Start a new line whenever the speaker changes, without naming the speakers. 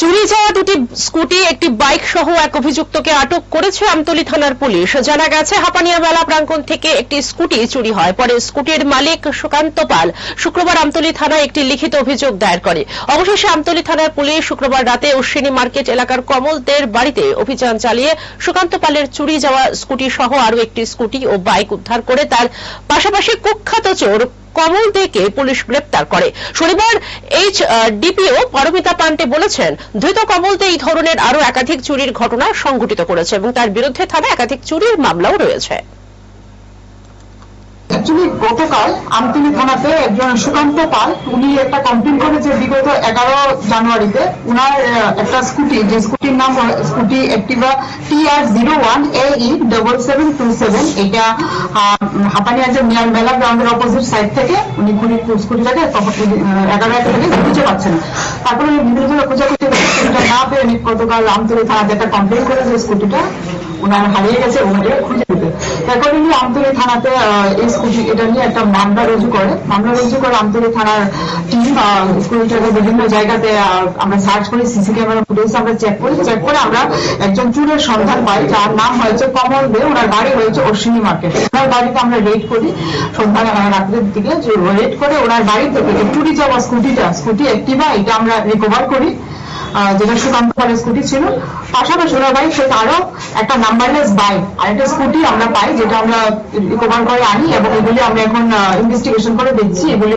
চুরি যাওয়া দুটি স্কুটি, একটি বাইক সহ এক অভিযুক্তকে আটক করেছে আমতলী থানার পুলিশ। জানা গেছে হাপানিয়া মেলা প্রাঙ্গণ থেকে একটি স্কুটি চুরি হয়। পরে স্কুটির মালিক সুকান্ত পাল শুক্রবার আমতলী থানায় একটি লিখিত অভিযোগ দায়ের করে। অবশেষে আমতলী থানার পুলিশ শুক্রবার রাতে অশ্বিনী মার্কেট এলাকার কমলদের বাড়িতে অভিযান চালিয়ে সুকান্ত পালের চুরি যাওয়া স্কুটি সহ আরও একটি স্কুটি ও বাইক উদ্ধার করে তার পাশাপাশি কুখ্যাত চোর কমল দেকে পুলিশ গ্রেপ্তার করে। শনিবার এইচ ডিপিও পরমিতা পান্ডে বলেছেন, ধৃত কমল দে এই ধরনের আরও একাধিক চুরির ঘটনা সংঘটিত করেছে এবং তার বিরুদ্ধে থানায় একাধিক চুরির মামলাও রয়েছে।
অ্যাকচুয়ালি গতকাল আমতলী থানাতে একজন সুকান্ত পাল, উনি একটা কমপ্লেন করেছে বিগত এগারো জানুয়ারিতে উনার একটা স্কুটি, যে স্কুটির নাম scooty Activa T R zero one A E double seven two seven এটা হাপানিয়া যে মিয়ান মেলা গ্রাউন্ডের অপোজিট সাইড থেকে উনি ঘুরে স্কুটিটাকে এগারো একটা থেকে খুঁজে পাচ্ছেন। তারপরে উনি বিভিন্ন খোঁজা খুঁজে স্কুটিটা না পেয়ে উনি গতকাল আমতলী থানাতে একটা কমপ্লেন করে যে স্কুটিটা ওনার হারিয়ে গেছে ওনাকে খুঁজে অ্যাকর্ডিংলি আমতলী থানাতে এই স্কুটি এটা নিয়ে একটা মামলা রুজু করে। মামলা রুজু করে আমতলী থানার টিম স্কুলটাকে বিভিন্ন জায়গাতে আমরা সার্চ করি সিসি ক্যামেরা ফুটেজ আমরা চেক করি। চেক করে আমরা একজন চুরের সন্ধান পাই, যার নাম হয়েছে কমল দে, ওনার বাড়ি হয়েছে অশ্বিনী মার্কেট ওনার বাড়িতে আমরা রেড করি। সন্ধ্যা রাত্রের দিকে রেড করে ওনার বাড়ি থেকে চুরি যাওয়া স্কুটিটা, স্কুটি অ্যাক্টিভা এটা আমরা রিকভার করি। যেটা সুকান্ত স্কুটি ছিল। পাশাপাশি ওরা বাইক সে আরও একটা নাম্বারলেস বাইক আর একটা স্কুটি আমরা পাই, যেটা আমরা রিকভার করে আনি এবং এগুলি আমরা এখন ইনভেস্টিগেশন করে দেখছি। এগুলি